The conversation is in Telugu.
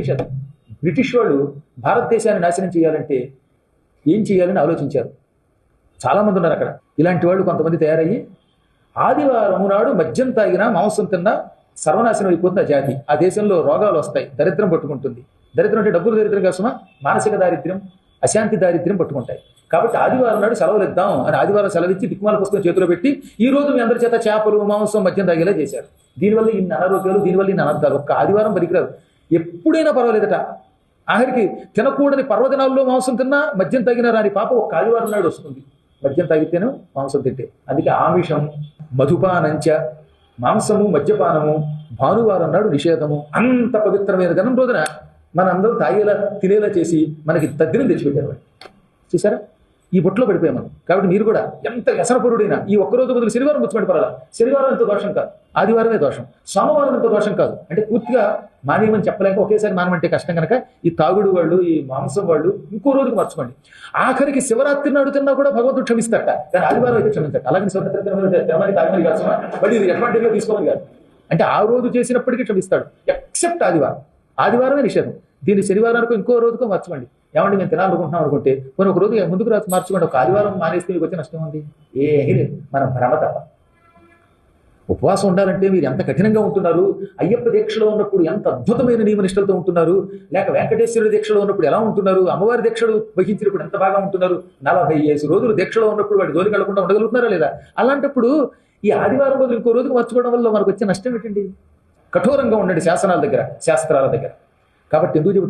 నిషేధం బ్రిటిష్ వాళ్ళు భారతదేశాన్ని నాశనం చేయాలంటే ఏం చేయాలని ఆలోచించారు? చాలా మంది ఉన్నారు అక్కడ. ఇలాంటి వాళ్ళు కొంతమంది తయారయ్యి ఆదివారం నాడు మద్యం తాగినా మాంసం తిన్నా సర్వనాశనం అయిపోతుంది ఆ జాతి. ఆ దేశంలో రోగాలు వస్తాయి. దరిద్రం పట్టుకుంటుంది. దరిద్రం అంటే డబ్బులు దరిద్రం కోసమా మానసిక దారిద్ర్యం అశాంతి దారిద్ర్యం పట్టుకుంటాయి. కాబట్టి ఆదివారం నాడు సెలవులు ఇద్దాం అని ఆదివారం సెలవిచ్చి దిక్మాల పుస్తకం చేతిలో పెట్టి ఈ రోజు మీ అందరి చేత చేపలు మాంసం మద్యం తాగేలా చేశారు. దీనివల్ల ఇన్ని అనారోగ్యాలు దీనివల్ల ఇన్ని అనర్థాలు. ఒక్క ఆదివారం పనికిరాదు. ఎప్పుడైనా పర్వాలేదట. ఆఖరికి తినకూడని పర్వదినాల్లో మాంసం తిన్నా మద్యం తగిన రాని పాప ఒక ఆదివారం నాడు వస్తుంది. మద్యం తాగితేను మాంసం తింటే. అందుకే ఆమిషం మధుపానంచ మాంసము మద్యపానము భానువారం నాడు నిషేధము. అంత పవిత్రమైన దినం రోజున మన అందరం తాగేలా తినేలా చేసి మనకి తద్దినం తెచ్చిపెట్టారు చూసారా? ఈ బొట్లో పడిపోయాం మనం. కాబట్టి మీరు కూడా ఎంత వ్యసనపురుడైనా ఈ ఒక్కరోజు బదులు శనివారం ముచ్చమని పరాల శనివారం ఎంత దోషం కాదు. ఆదివారమే దోషం. సోమవారం ఎంత దోషం కాదు. అంటే పూర్తిగా మానేయమని చెప్పలేక ఒకేసారి మానమంటే కష్టం కనుక ఈ తాగుడు వాళ్ళు ఈ మాంసం వాళ్ళు ఇంకో రోజుకి మార్చుకోండి. ఆఖరికి శివరాత్రి నాడు తిన్నా కూడా భగవంతుడు క్షమిస్తాట కానీ ఆదివారం అయితే క్షమించట. అలాగే శివరాత్రి తినమని తాగమని కాదు సుమా. ఇది అడ్వాంటేజ్గా తీసుకోమని కాదు. అంటే ఆ రోజు చేసినప్పటికీ క్షమిస్తాడు. ఎక్సెప్ట్ ఆదివారం. ఆదివారమే నిషేధం. దీన్ని శనివారానికి ఇంకో రోజుకో మార్చుకోండి ఏమంటే మేము తినాలనుకుంటున్నాం అనుకుంటే కొన్ని ఒక రోజు ముందుకు రాసి మార్చుకోండి. ఒక ఆదివారం మానేస్తే మీకు వచ్చే నష్టం ఉంది? ఏమీ లేదు. మన భ్రమ తప్ప. ఉపవాసం ఉండాలంటే మీరు ఎంత కఠినంగా ఉంటున్నారు? అయ్యప్ప దీక్షలో ఉన్నప్పుడు ఎంత అద్భుతమైన నియమ నిష్టలతో ఉంటున్నారు? లేక వెంకటేశ్వర దీక్షలో ఉన్నప్పుడు ఎలా ఉంటున్నారు? అమ్మవారి దీక్షలు వహించినప్పుడు ఎంత బాగా ఉంటున్నారు? నలభై ఐదు రోజులు దీక్షలో ఉన్నప్పుడు వాటి జోలికి వెళ్ళకుండా ఉండగలుగుతున్నారా లేదా? అలాంటప్పుడు ఈ ఆదివారం రోజులు ఇంకో రోజుకు మార్చుకోవడం వల్ల మనకు వచ్చే నష్టం ఏంటండి? కఠోరంగా ఉండండి శాసనాల దగ్గర శాస్త్రాల దగ్గర. కాబట్టి ఎందుకు చెబుతున్నాను